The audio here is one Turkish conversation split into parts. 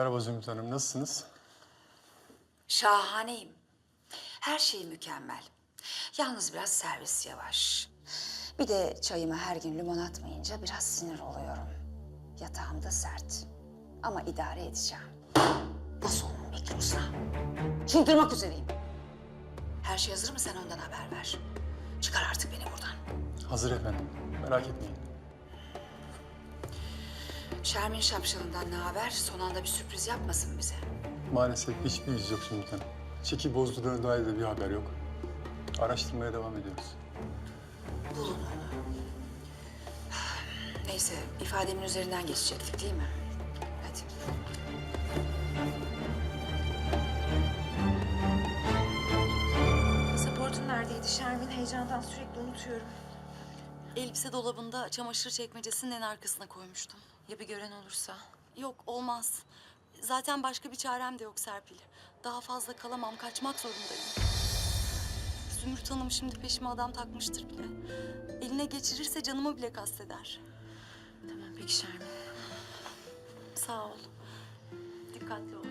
Merhaba Zümrüt Hanım, nasılsınız? Şahaneyim. Her şey mükemmel. Yalnız biraz servis yavaş. Bir de çayıma her gün limon atmayınca biraz sinir oluyorum. Yatağım da sert. Ama idare edeceğim. Nasıl bekliyorsun ha? Çıldırmak üzereyim. Her şey hazır mı sen ondan haber ver. Çıkar artık beni buradan. Hazır efendim, merak etmeyin. Şermin Şapşalı'ndan ne haber? Son anda bir sürpriz yapmasın bize. Maalesef hiçbir iz yok Zümrüt Hanım. Çeki bozduklarına dair de bir haber yok. Araştırmaya devam ediyoruz. Bulun onu. Neyse, ifademin üzerinden geçecektik değil mi? Hadi. Pasaportun neredeydi Şermin? Heyecandan sürekli unutuyorum. Elbise dolabında çamaşır çekmecesinin en arkasına koymuştum. Ya bir gören olursa? Yok olmaz. Zaten başka bir çarem de yok Serpil. Daha fazla kalamam, kaçmak zorundayım. Zümrüt Hanım şimdi peşime adam takmıştır bile. Eline geçirirse canımı bile kasteder. Tamam peki Şermin. Sağ ol. Dikkatli ol.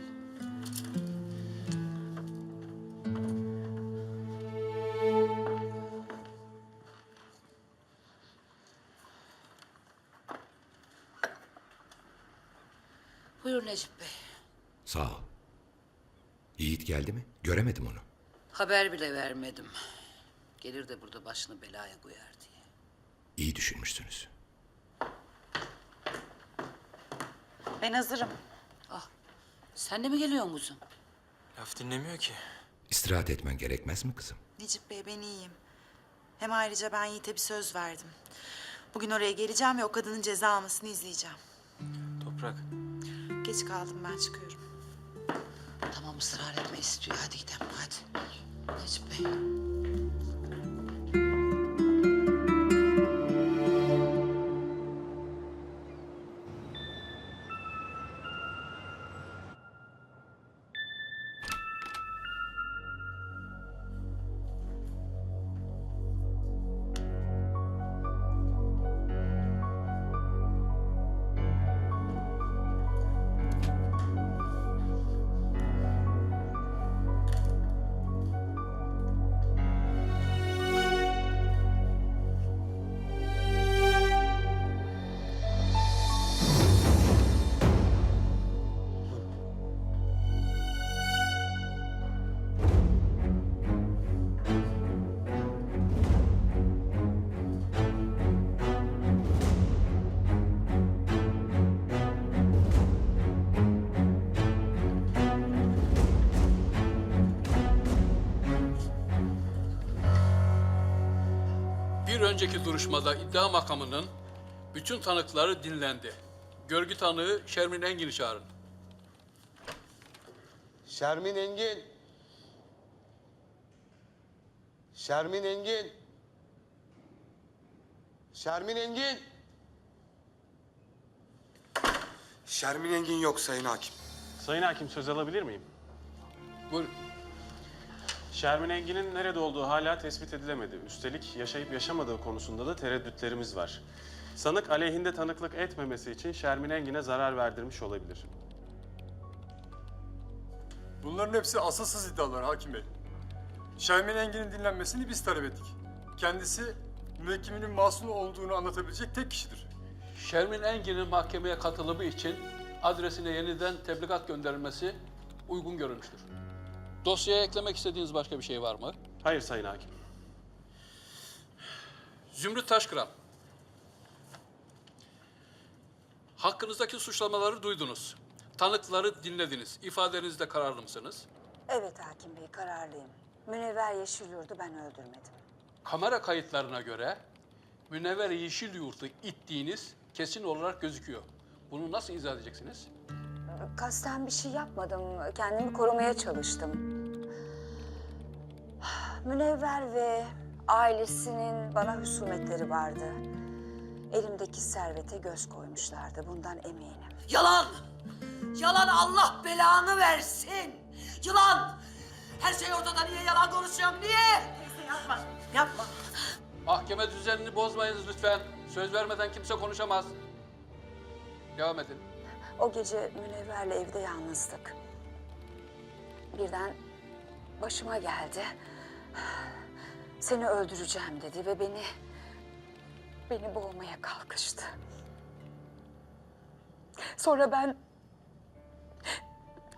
Buyur Necip Bey. Sağ ol. Yiğit geldi mi? Göremedim onu. Haber bile vermedim. Gelir de burada başını belaya koyar diye. İyi düşünmüşsünüz. Ben hazırım. Sen de mi geliyorsun kuzum? Laf dinlemiyor ki. İstirahat etmen gerekmez mi kızım? Necip Bey ben iyiyim. Hem ayrıca ben Yiğit'e bir söz verdim. Bugün oraya geleceğim ve o kadının ceza almasını izleyeceğim. Toprak. Geç kaldım ben çıkıyorum. Tamam ısrar etme istiyor. Hadi gidelim hadi. Necip Bey. Önceki duruşmada iddia makamının bütün tanıkları dinlendi. Görgü tanığı Şermin Engin'i çağırın. Şermin Engin. Şermin Engin. Şermin Engin. Şermin Engin yok Sayın Hakim. Sayın Hakim söz alabilir miyim? Buyurun. Şermin Engin'in nerede olduğu hala tespit edilemedi. Üstelik yaşayıp yaşamadığı konusunda da tereddütlerimiz var. Sanık aleyhinde tanıklık etmemesi için Şermin Engin'e zarar verdirmiş olabilir. Bunların hepsi asılsız iddialar Hakim Bey. Şermin Engin'in dinlenmesini biz talep ettik. Kendisi müvekkilinin masum olduğunu anlatabilecek tek kişidir. Şermin Engin'in mahkemeye katılımı için adresine yeniden tebligat gönderilmesi uygun görülmüştür. Dosyaya eklemek istediğiniz başka bir şey var mı? Hayır Sayın Hakim. Zümrüt Taşkıran. Hakkınızdaki suçlamaları duydunuz. Tanıkları dinlediniz. İfadenizde kararlı mısınız? Evet hakim bey, kararlıyım. Münevver Yeşilyurt'u ben öldürmedim. Kamera kayıtlarına göre Münevver Yeşil Yurt'u ittiğiniz kesin olarak gözüküyor. Bunu nasıl izah edeceksiniz? Kasten bir şey yapmadım. Kendimi korumaya çalıştım. Münevver ve ailesinin bana husumetleri vardı. Elimdeki servete göz koymuşlardı. Bundan eminim. Yalan! Yalan Allah belanı versin! Yılan! Her şey ortada niye yalan konuşuyorum niye? Yapma, yapma. Mahkeme düzenini bozmayınız lütfen. Söz vermeden kimse konuşamaz. Devam edin. O gece Münevver'le evde yalnızdık. Birden başıma geldi. Seni öldüreceğim dedi ve beni beni boğmaya kalkıştı. Sonra ben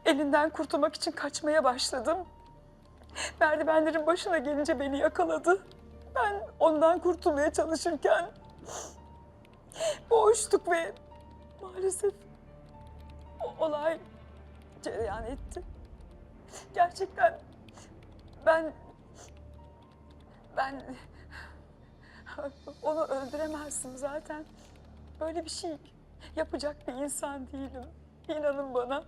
elinden kurtulmak için kaçmaya başladım. Merdivenlerin başına gelince beni yakaladı. Ben ondan kurtulmaya çalışırken boğuştuk ve maalesef o olay cereyan etti. Gerçekten ben ben onu öldüremezdim zaten. Böyle bir şey yapacak bir insan değilim. İnanın bana.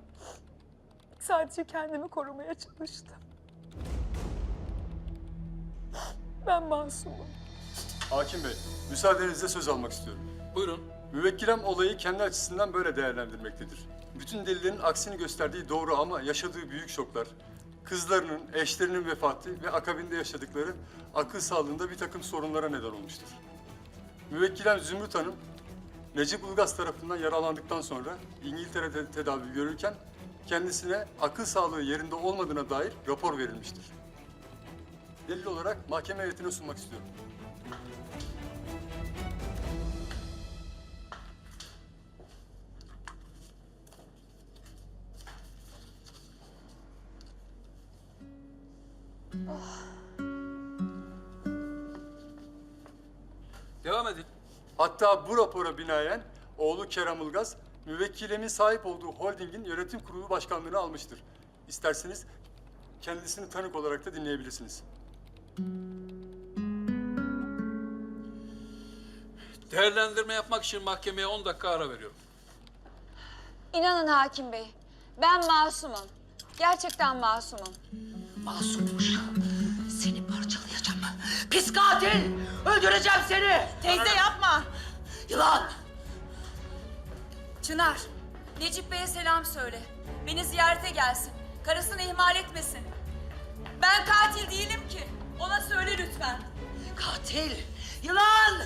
Sadece kendimi korumaya çalıştım. Ben masumum. Hakim Bey, müsaadenizle söz almak istiyorum. Buyurun. Müvekkilem olayı kendi açısından böyle değerlendirmektedir. Bütün delillerin aksini gösterdiği doğru ama yaşadığı büyük şoklar, kızlarının, eşlerinin vefatı ve akabinde yaşadıkları akıl sağlığında bir takım sorunlara neden olmuştur. Müvekkilem Zümrüt Hanım, Necip Ilgaz tarafından yaralandıktan sonra İngiltere'de tedavi görürken kendisine akıl sağlığı yerinde olmadığına dair rapor verilmiştir. Delil olarak mahkeme heyetine sunmak istiyorum. Devam edin. Hatta bu rapora binaen oğlu Kerem Ilgaz, müvekkilimin sahip olduğu holdingin yönetim kurulu başkanlığını almıştır. İsterseniz kendisini tanık olarak da dinleyebilirsiniz. Değerlendirme yapmak için mahkemeye 10 dakika ara veriyorum. İnanın hakim bey, ben masumum. Gerçekten masumum. Masummuş. Seni parçalayacağım. Pis katil! Öldüreceğim seni! Teyze yapma. Yılan! Çınar, Necip Bey'e selam söyle. Beni ziyarete gelsin. Karısını ihmal etmesin. Ben katil değilim ki. Ona söyle lütfen. Katil! Yılan!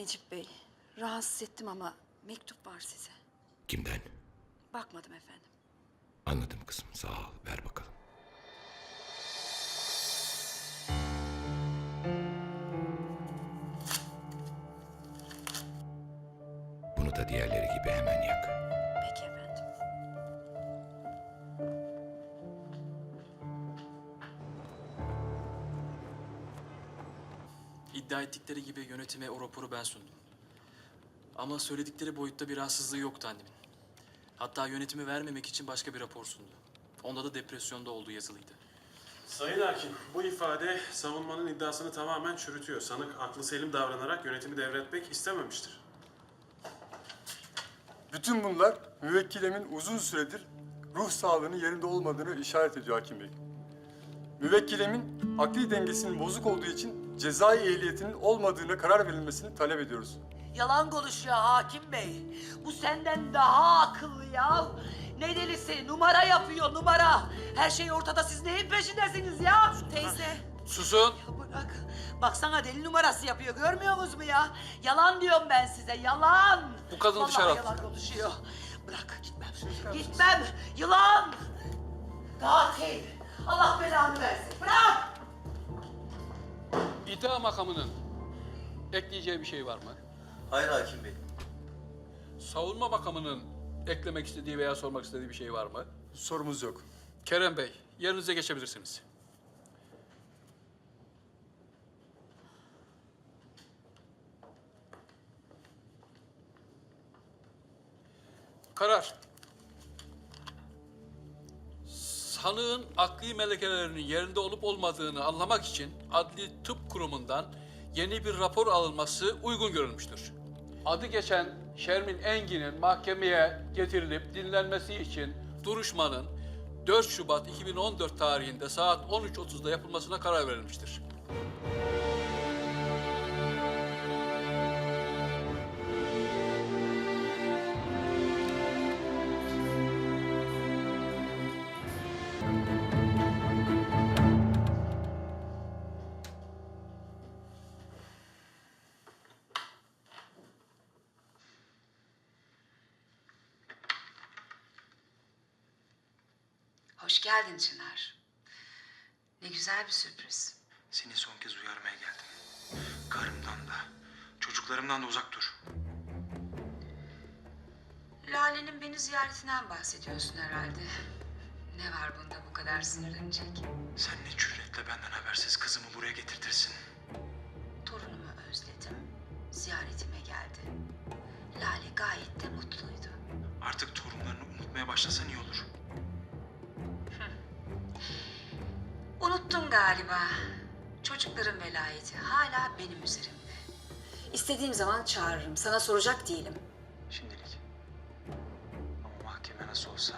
Necip Bey, rahatsız ettim ama mektup var size. Kimden? Bakmadım efendim. Anladım kızım. Sağ ol. Ver bakalım. İddia ettikleri gibi yönetime o raporu ben sundum. Ama söyledikleri boyutta bir rahatsızlığı yoktu annemin. Hatta yönetimi vermemek için başka bir rapor sundu. Onda da depresyonda olduğu yazılıydı. Sayın Hakim, bu ifade savunmanın iddiasını tamamen çürütüyor. Sanık aklı selim davranarak yönetimi devretmek istememiştir. Bütün bunlar müvekkilemin uzun süredir ruh sağlığının yerinde olmadığını işaret ediyor hakim bey. Müvekkilemin akli dengesinin bozuk olduğu için cezai ehliyetinin olmadığına karar verilmesini talep ediyoruz. Yalan konuşuyor hakim bey. Bu senden daha akıllı ya. Ne delisi? Numara yapıyor numara. Her şey ortada. Siz neyin peşindesiniz ya? Teyze, Susun. Ya bırak. Baksana deli numarası yapıyor. Görmüyor musunuz mu ya? Yalan diyorum ben size. Yalan. Bu kadını Vallahi dışarı at. yalan konuşuyor. Bırak gitmem. Gitmem. Yılan. Katil. Allah belanı versin. Bırak. İddia makamının ekleyeceği bir şey var mı? Hayır hakim bey. Savunma makamının eklemek istediği veya sormak istediği bir şey var mı? Sorumuz yok. Kerem Bey, yerinize geçebilirsiniz. Karar. Sanığın akli melekelerinin yerinde olup olmadığını anlamak için Adli Tıp Kurumu'ndan yeni bir rapor alınması uygun görülmüştür. Adı geçen Şermin Engin'in mahkemeye getirilip dinlenmesi için duruşmanın 4 Şubat 2014 tarihinde saat 13.30'da yapılmasına karar verilmiştir. Geldin Çınar. Ne güzel bir sürpriz. Seni son kez uyarmaya geldim. Karımdan da, çocuklarımdan da uzak dur. Lale'nin beni ziyaretinden bahsediyorsun herhalde. Ne var bunda bu kadar sinirlenecek? Sen ne cüretle benden habersiz kızımı buraya getirtirsin. Torunumu özledim. Ziyaretime geldi. Lale gayet de mutluydu. Artık torunlarını unutmaya başlasan iyi olur. Unuttun galiba. Çocukların velayeti hala benim üzerimde. İstediğim zaman çağırırım. Sana soracak değilim. Şimdilik. Ama mahkeme nasıl olsa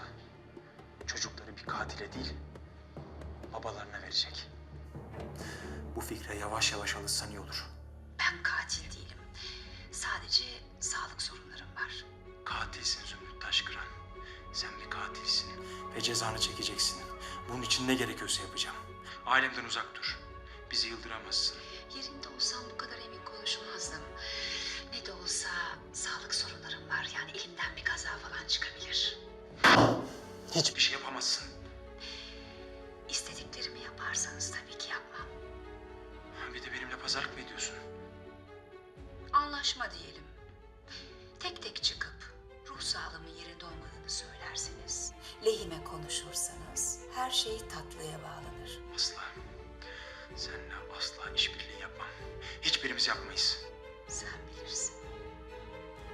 çocukları bir katile değil, babalarına verecek. Bu fikre yavaş yavaş alışsan iyi olur. Ben katil değilim. Sadece sağlık sorunlarım var. Katilsin Zümrüt Taşkıran. Sen bir katilsin. Ve cezanı çekeceksin. Bunun için ne gerekiyorsa yapacağım. Ailemden uzak dur. Bizi yıldıramazsın. Yerinde olsam bu kadar emin konuşmazdım. Ne de olsa sağlık sorunlarım var. Yani elimden bir kaza falan çıkabilir. Hiçbir şey yapamazsın. İstediklerimi yaparsanız tabii ki yapmam. Bir de benimle pazarlık mı ediyorsun? Anlaşma diyelim. Tek tek çıkıp ruh sağlığımın yerinde olmadığını söylerseniz, lehime konuşursanız her şey tatlıya bağlanır. Asla. Seninle asla işbirliği yapmam. Hiçbirimiz yapmayız. Sen bilirsin.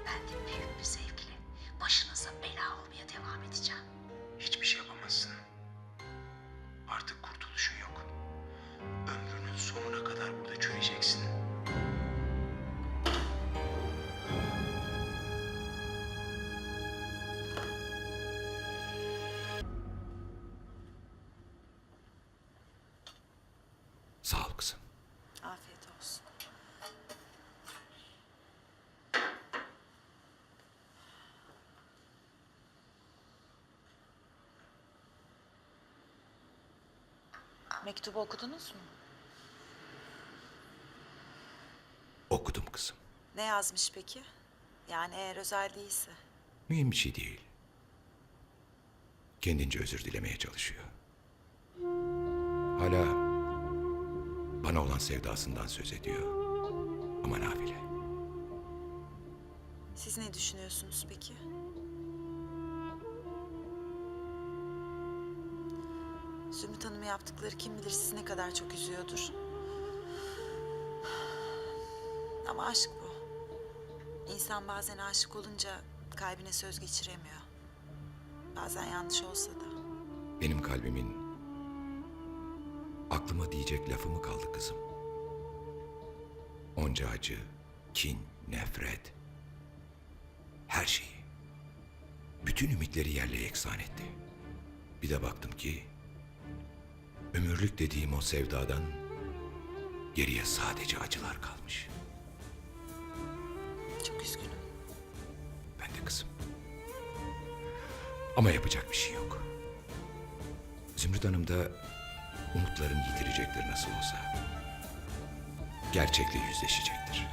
Ben de büyük bir zevkle başınıza bela olmaya devam edeceğim. Hiçbir şey yapamazsın. Artık kurtuluşun yok. Ömrünün sonuna kadar burada çürüyeceksin. Kızım. Afiyet olsun. Mektubu okudunuz mu? Okudum kızım. Ne yazmış peki? Yani eğer özel değilse. Mühim bir şey değil. Kendince özür dilemeye çalışıyor. Hala bana olan sevdasından söz ediyor. Ama nafile. Siz ne düşünüyorsunuz peki? Zümrüt Hanım'ın yaptıkları kim bilir sizi ne kadar çok üzüyordur. Ama aşk bu. İnsan bazen aşık olunca kalbine söz geçiremiyor. Bazen yanlış olsa da. Benim kalbimin aklıma diyecek lafı mı kaldı kızım? Onca acı, kin, nefret. Her şeyi. Bütün ümitleri yerle yeksan etti. Bir de baktım ki ömürlük dediğim o sevdadan geriye sadece acılar kalmış. Çok üzgünüm. Ben de kızım. Ama yapacak bir şey yok. Zümrüt Hanım da umutlarını yitirecektir nasıl olsa. Gerçekle yüzleşecektir.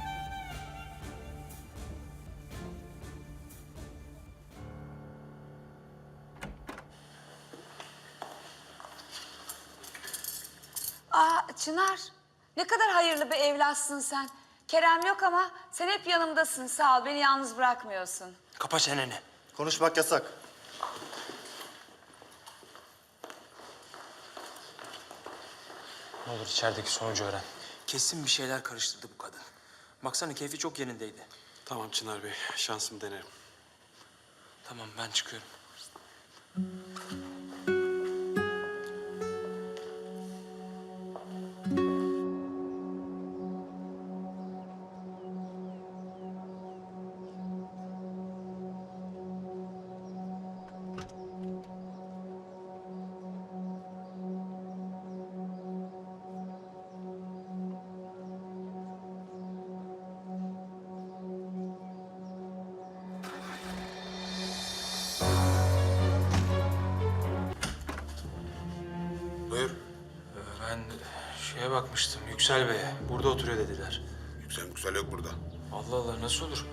Aa Çınar, ne kadar hayırlı bir evlatsın sen. Kerem yok ama sen hep yanımdasın. Sağ ol, beni yalnız bırakmıyorsun. Kapa çeneni. Konuşmak yasak. Ne olur içerideki sonucu öğren. Kesin bir şeyler karıştırdı bu kadın. Baksana keyfi çok yerindeydi. Tamam Çınar Bey, şansımı denerim. Tamam ben çıkıyorum. Bakmıştım Yüksel Bey'e. Burada oturuyor dediler. Yüksel yüksel yok burada. Allah Allah nasıl olur?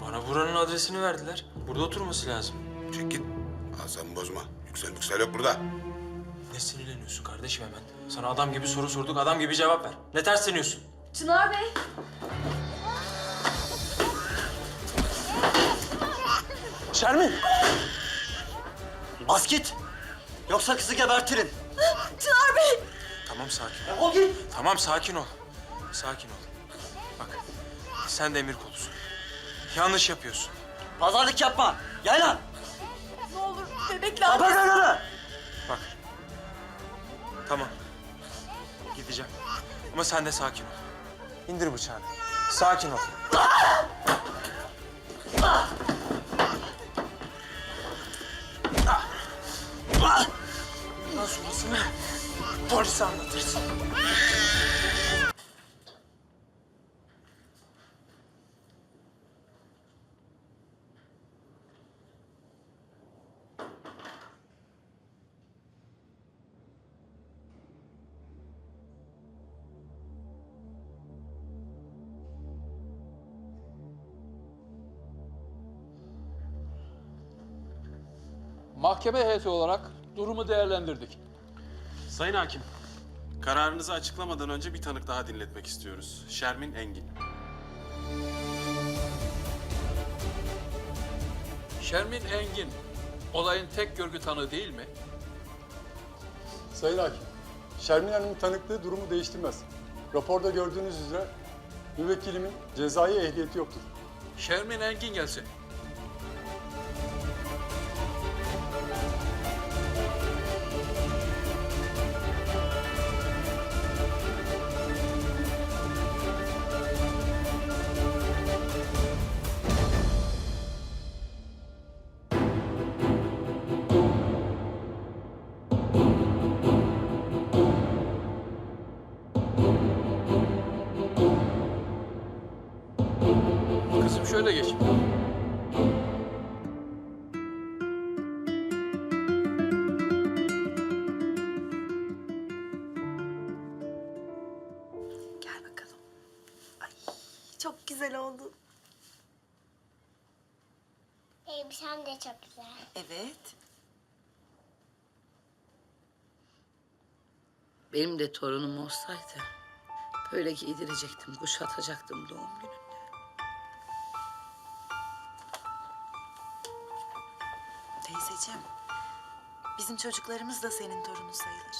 Bana buranın adresini verdiler. Burada oturması lazım. Çek git. Asabımı bozma. Yüksel yüksel yok burada. Ne sinirleniyorsun kardeşim hemen? Sana adam gibi soru sorduk, adam gibi cevap ver. Ne tersleniyorsun? Çınar Bey. Şermin! Bas git! Yoksa kızı gebertirim. Çınar Bey. Tamam sakin ol. Git. Tamam sakin ol. Sakin ol. Bak sen de emir kolusun. Yanlış yapıyorsun. Pazarlık yapma. Gel lan. Ne olur bebek lazım. Kapat önünü. Bak. Tamam. Gideceğim. Ama sen de sakin ol. İndir bıçağını. Sakin ol. Bundan sonrasını polise anlatırsın. Mahkeme heyeti olarak durumu değerlendirdik. Sayın Hakim, kararınızı açıklamadan önce bir tanık daha dinletmek istiyoruz. Şermin Engin. Şermin Engin olayın tek görgü tanığı değil mi? Sayın Hakim, Şermin Hanım'ın tanıklığı durumu değiştirmez. Raporda gördüğünüz üzere müvekkilimin cezai ehliyeti yoktur. Şermin Engin gelsin. Şöyle geç. Gel bakalım. Ay çok güzel oldu. Elbisem de çok güzel. Evet. Benim de torunum olsaydı böyle giydirecektim, kuşatacaktım doğum gününde. Teyzeciğim, bizim çocuklarımız da senin torunu sayılır.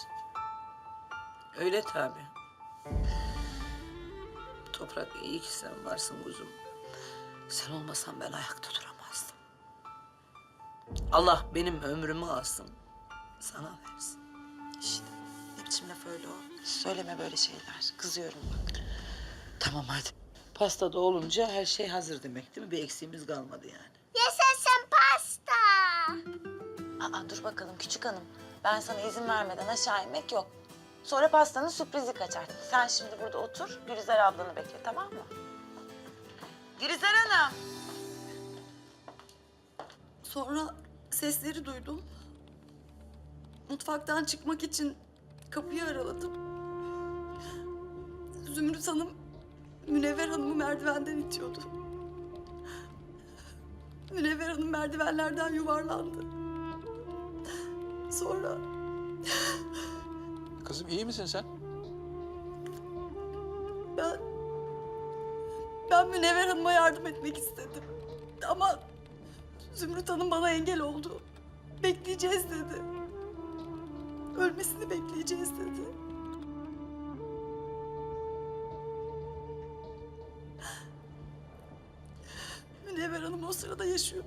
Öyle tabii. Toprak iyi ki sen varsın kuzum. Sen olmasan ben ayakta duramazdım. Allah benim ömrümü alsın. Sana versin. İşte ne biçim laf öyle o? Söyleme böyle şeyler. Kızıyorum bak. Tamam hadi. Pasta da olunca her şey hazır demek değil mi? Bir eksiğimiz kalmadı yani. Aa dur bakalım küçük hanım. Ben sana izin vermeden aşağı inmek yok. Sonra pastanın sürprizi kaçar. Sen şimdi burada otur, Gülizar ablanı bekle tamam mı? Gülizar Hanım. Sonra sesleri duydum. Mutfaktan çıkmak için kapıyı araladım. Zümrüt Hanım Münevver Hanım'ı merdivenden itiyordu. Münevver Hanım merdivenlerden yuvarlandı. Sonra Kızım iyi misin sen? ben ben Münevver Hanım'a yardım etmek istedim. Ama Zümrüt Hanım bana engel oldu. Bekleyeceğiz dedi. Ölmesini bekleyeceğiz dedi. O sırada yaşıyordu.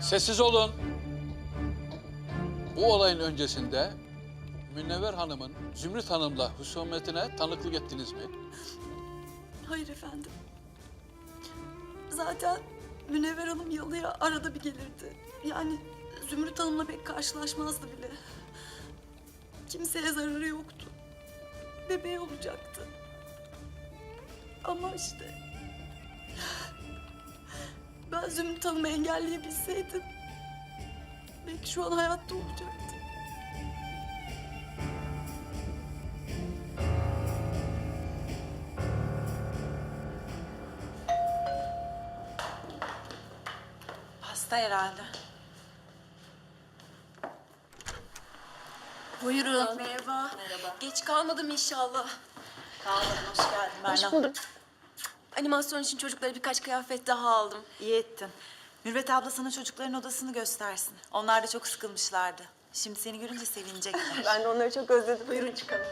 Sessiz olun. Bu olayın öncesinde Münevver Hanım'ın Zümrüt Hanım'la husumetine tanıklık ettiniz mi? Hayır efendim. Zaten Münevver Hanım yalıya arada bir gelirdi. Yani Zümrüt Hanım'la pek karşılaşmazdı bile. Kimseye zararı yoktu. Bebeği olacaktı. Ama işte... Ben Zümrüt Hanım'ı engelleyebilseydim... ...belki şu an hayatta olacaktı. Hasta herhalde. Buyurun. Merhaba. Merhaba. Geç kalmadım inşallah. Kalmadın, hoş geldin. Berna. Hoş bulduk. Animasyon için çocuklara birkaç kıyafet daha aldım. İyi ettin. Mürvet abla sana çocukların odasını göstersin. Onlar da çok sıkılmışlardı. Şimdi seni görünce sevinecekler. Ben de onları çok özledim. Buyurun çıkalım.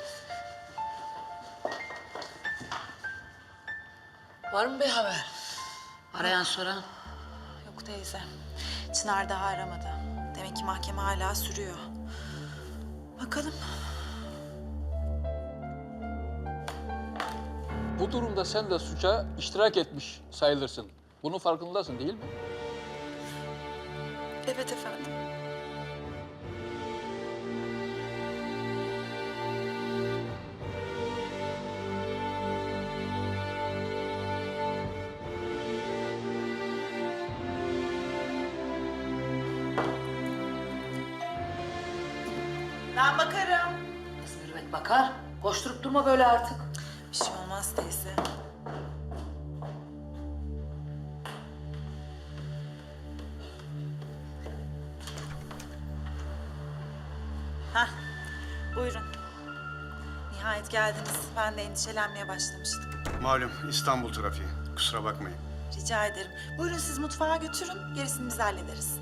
Var mı bir haber? Arayan soran. Yok teyze. Çınar daha aramadı. Demek ki mahkeme hala sürüyor. Bakalım. Bu durumda sen de suça iştirak etmiş sayılırsın. Bunun farkındasın değil mi? Evet efendim. Böyle artık. Bir şey olmaz teyze. Hah, buyurun. Nihayet geldiniz. Ben de endişelenmeye başlamıştım. Malum İstanbul trafiği. Kusura bakmayın. Rica ederim. Buyurun siz mutfağa götürün. Gerisini biz hallederiz.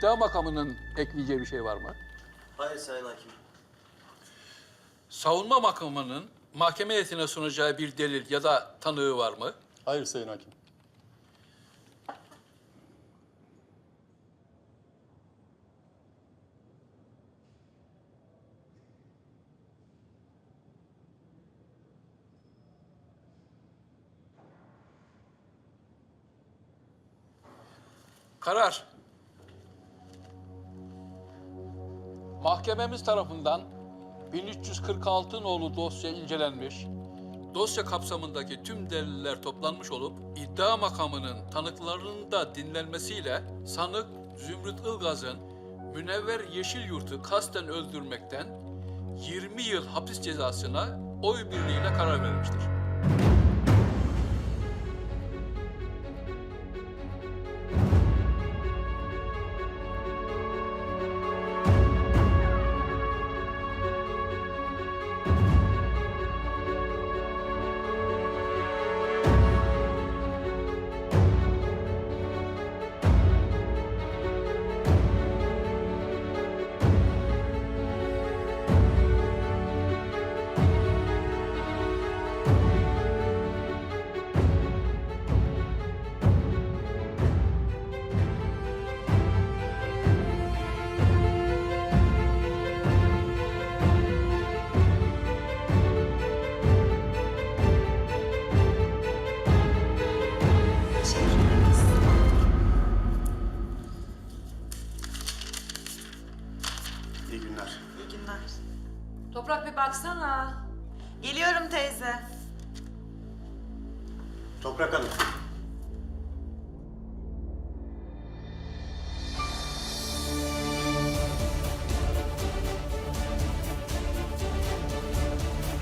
İddia makamının ekleyeceği bir şey var mı? Hayır Sayın Hakim. Savunma makamının mahkeme heyetine sunacağı bir delil ya da tanığı var mı? Hayır Sayın Hakim. Karar. Mahkememiz tarafından 1346 nolu dosya incelenmiş. Dosya kapsamındaki tüm deliller toplanmış olup iddia makamının tanıklarının da dinlenmesiyle sanık Zümrüt Ilgaz'ın Münevver Yeşilyurt'u kasten öldürmekten 20 yıl hapis cezasına oy birliğiyle karar verilmiştir. Toprak Hanım.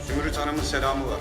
Zümrüt Hanım'ın selamı var.